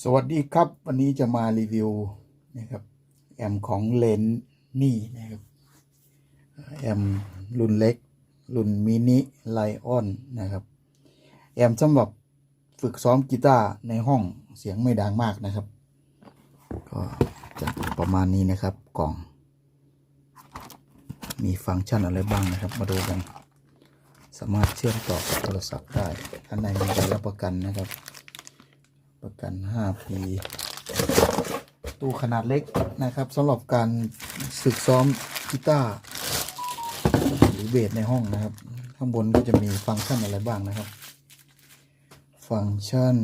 สวัสดีครับ วันนี้จะมารีวิวนะครับแอมของเลนนี่นะครับแอมรุ่นเล็ก รุ่นมินิไลออนนะครับแอมสำหรับฝึกซ้อมกีตาร์ในห้องเสียงไม่ดังมากนะครับ ก็จะประมาณนี้นะครับกล่อง มีฟังก์ชันอะไรบ้างนะครับ มาดูกัน สามารถเชื่อมต่อกับโทรศัพท์ได้อันในมีใบรับประกันนะครับ กัน5ปี ตู้ขนาดเล็กนะครับสำหรับการฝึกซ้อมกีตาร์หรือเบสในห้องนะครับ ข้างบนก็จะมีฟังก์ชันอะไรบ้างนะครับ ฟังก์ชัน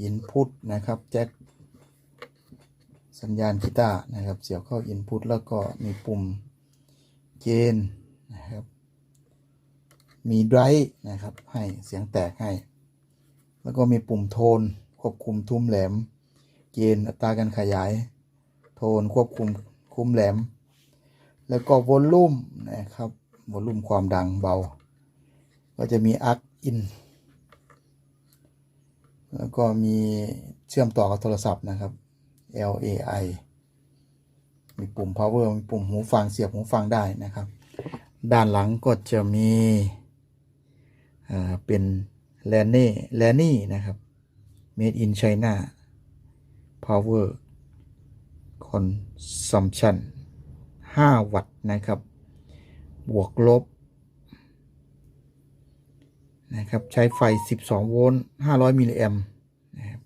อินพุตนะครับแจ็คสัญญาณกีตาร์นะครับเสียบเข้าอินพุตแล้วก็มีปุ่มเกณฑ์นะครับ มีไดรฟ์นะครับให้เสียงแตกให้ แล้วก็มีปุ่มโทน ควบคุมทุ้มแหลม เกณฑ์อัตราการขยาย โทนควบคุมคุ้มแหลม แล้วก็วอลลุ่มนะครับวอลลุ่มความดังเบา ก็จะมีอักอินแล้วก็มีเชื่อมต่อกับโทรศัพท์นะครับ LAI มีปุ่ม power มีปุ่มหูฟังเสียบหูฟังได้นะครับ ด้านหลังก็จะมีอ่าเป็นแลนนี่แลนนี่นะครับ made in China power consumption 5 วัตต์นะครับ บวกลบนะครับ ใช้ไฟ 12 โวลต์ 500 มิลลิแอมนะครับ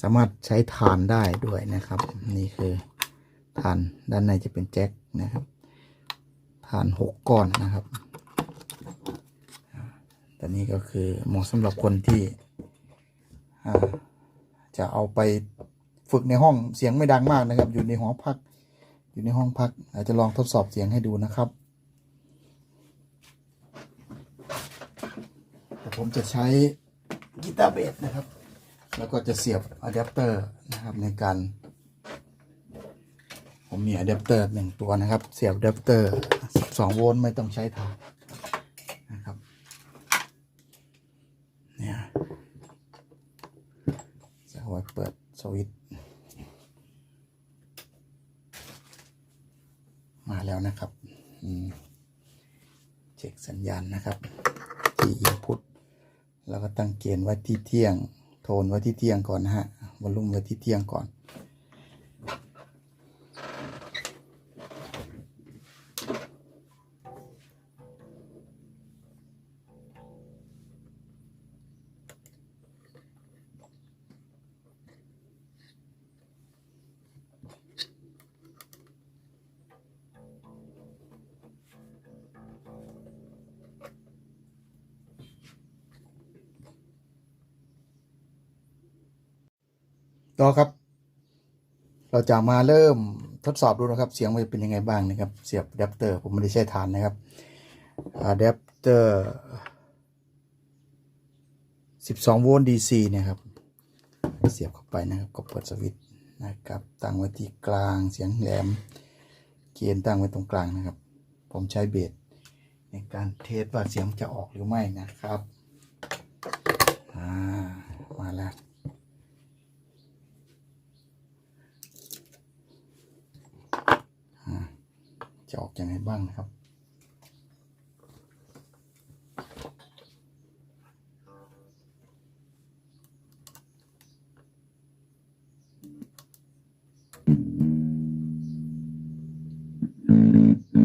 สามารถใช้ฐานได้ด้วยนะครับ นี่คือฐานด้านในจะเป็นแจ็คนะครับฐาน 6 ก้อนนะครับแต่นี้ก็คือเหมาะสำหรับคนที่ จะเอาไปฝึกในห้องเสียงไม่ดังมากนะครับ อยู่ในหอพัก อยู่ในห้องพัก อาจจะลองทดสอบเสียงให้ดูนะครับแต่ผมจะใช้กีตาร์เบสนะครับ แล้วก็จะเสียบอะแดปเตอร์นะครับในการ ผมมีอะแดปเตอร์หนึ่งตัวนะครับ เสียบอะแดปเตอร์ 12 โวลต์ไม่ต้องใช้ฐานนะครับเนี่ย จะเอาไว้เปิดส วิต มาแล้วนะครับ เช็คสัญญาณนะครับ ที่ input แล้วก็ตั้งเกณฑ์ไว้ที่เที่ยง โทนไว้ที่เที่ยงก่อนนะฮะวอลลุ่มไว้ที่เที่ยงก่อน ต่อครับ เราจะมาเริ่มทดสอบดูนะครับ เสียงมันจะเป็นยังไงบ้างนะครับ เสียบอะแดปเตอร์ผมไม่ได้ใช้ฐานนะครับอะแดปเตอร์ 12 โวลต์ DC เนี่ยครับ เสียบเข้าไปนะครับ ก็เปิดสวิตช์นะครับ ตั้งไว้ที่กลางเสียงแหลม เกณฑ์ตั้งไว้ตรงกลางนะครับ ผมใช้เบสในการเทสว่าเสียงจะออกหรือไม่นะครับ อ่า มาแล้ว จะออกยังไงบ้างนะครับเ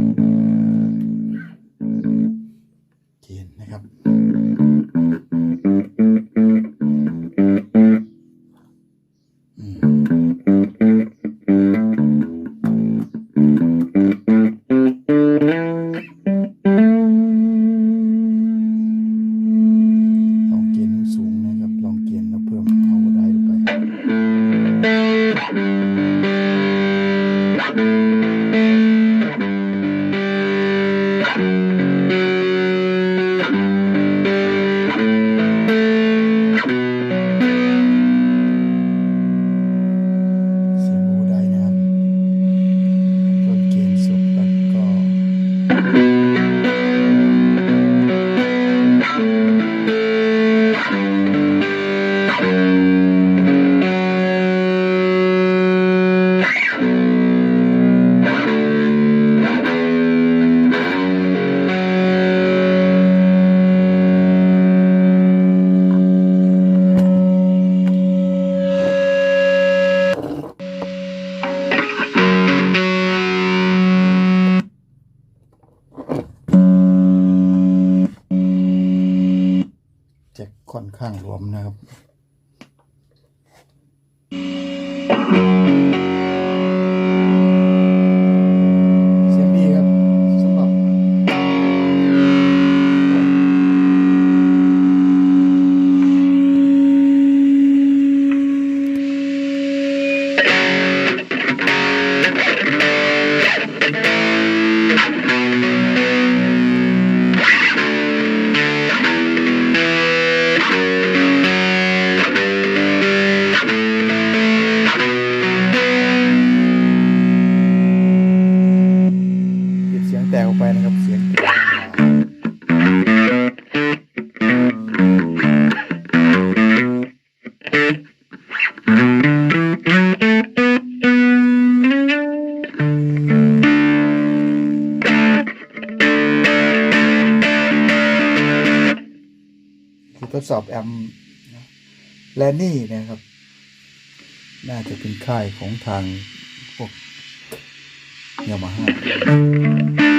ค่อนข้างรวมนะครับ ดสอบแอมแลนนี่นะครับ น่าจะเป็นค่ายของทางพวกยามาฮ่า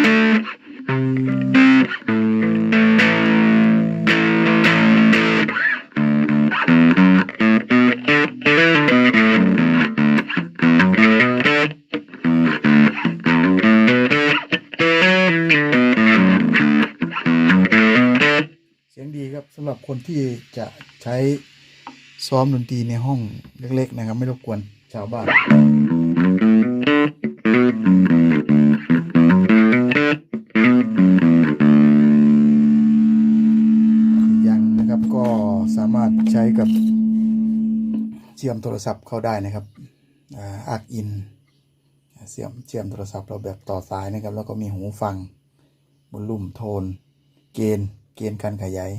สียงดีครับสำหรับคนที่จะใช้ซ้อมดนตรีในห้องเล็ก ๆ นะครับ ไม่รบกวนชาวบ้านอีกอย่างนะครับก็สามารถใช้กับเชื่อมโทรศัพท์เข้าได้นะครับอักอินเชื่อมเชื่อมโทรศัพท์เราแบบต่อสายนะครับ แล้วก็มีหูฟังบนลุ่มโทน เกณฑ์ เกณฑ์การขยาย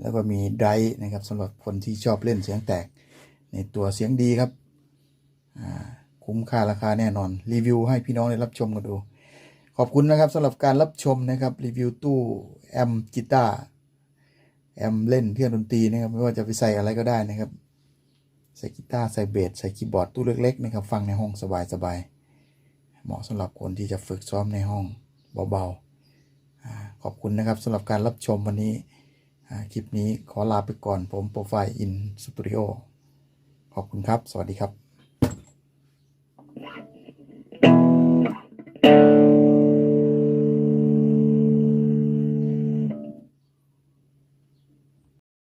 แล้วก็มีไดร์นะครับสำหรับคนที่ชอบเล่นเสียงแตก ในตัวเสียงดีครับ คุ้มค่าราคาแน่นอน รีวิวให้พี่น้องได้รับชมกันดู ขอบคุณนะครับสำหรับการรับชมนะครับ รีวิวตู้แอมกีตาร์แอมเล่นเครื่องดนตรีนะครับ ไม่ว่าจะไปใส่อะไรก็ได้นะครับ ใส่กีตาร์ใส่เบสใส่คีย์บอร์ดตู้เล็กๆนะครับ ฟังในห้องสบายๆเหมาะสำหรับคนที่จะฝึกซ้อมในห้องเบาๆอ่า ขอบคุณนะครับสำหรับการรับชมวันนี้ คลิปนี้ขอลาไปก่อนผมโปรไฟล์อินสตูดิโอขอบคุณครับ สวัสดีครับ